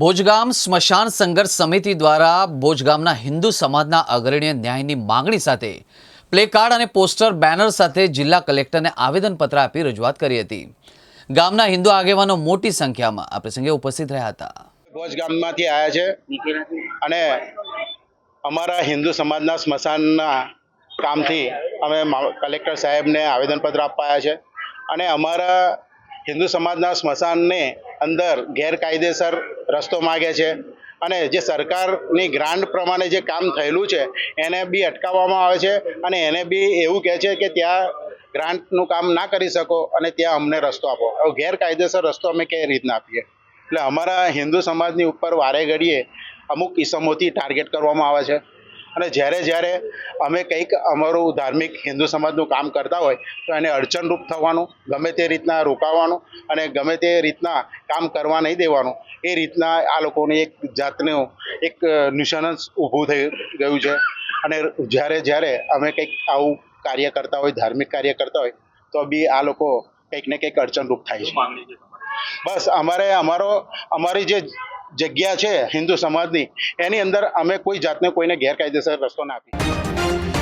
ભોજગામ સ્મશાન સંઘર્ષ સમિતિ દ્વારા ભોજગામના હિન્દુ સમાજના અગ્રણીય ન્યાયની માંગણી સાથે પ્લેકાર્ડ અને પોસ્ટર, બેનર સાથે જિલ્લા કલેક્ટરને આવેદનપત્ર આપી રજૂઆત કરી હતી. ગામના હિન્દુ આગેવાનો મોટી સંખ્યામાં આ પ્રસંગે ઉપસ્થિત રહ્યા હતા. ભોજ ગામમાંથી આવ્યા છે અને અમારા હિન્દુ સમાજના સ્મશાનના કામથી અમે કલેક્ટર સાહેબને આવેદનપત્ર આપવા છે અને અમારા હિન્દુ સમાજના સ્મશાનને અંદર ગેરકાયદેસર રસ્તો માગે છે. અને જે સરકારની ગ્રાન્ટ પ્રમાણે જે કામ થયેલું છે, એને બી અટકાવવામાં આવે છે અને એને બી એવું કહે છે કે ત્યાં ગ્રાન્ટનું કામ ના કરી શકો અને ત્યાં અમને રસ્તો આપો. હવે ગેરકાયદેસર રસ્તો અમે કઈ રીતના આપીએ? એટલે અમારા હિન્દુ સમાજની ઉપર વારે ઘડીએ અમુક ઇસમોથી ટાર્ગેટ કરવામાં આવે છે. અને જ્યારે જ્યારે અમે કંઈક અમારું ધાર્મિક હિન્દુ સમાજનું કામ કરતા હોય તો એને અડચણરૂપ થવાનું ગમે તે રીતના રોકાવાનું અને ગમે તે રીતના કામ કરવા નહીં દેવાનું એ રીતના આ લોકોની એક જાતનું એક નિશાનસ ઊભું થઈ ગયું છે. અને જ્યારે જ્યારે અમે કંઈક આવું કાર્ય કરતા હોય ધાર્મિક કાર્ય કરતા હોય તો બી આ લોકો કંઈક ને કંઈક અડચણરૂપ થાય છે. બસ અમારે અમારો અમારી જે જગ્યા છે હિન્દુ સમાજની એની અંદર અમે કોઈ જાતને કોઈને ગેરકાયદેસર રસ્તો ના આપીએ.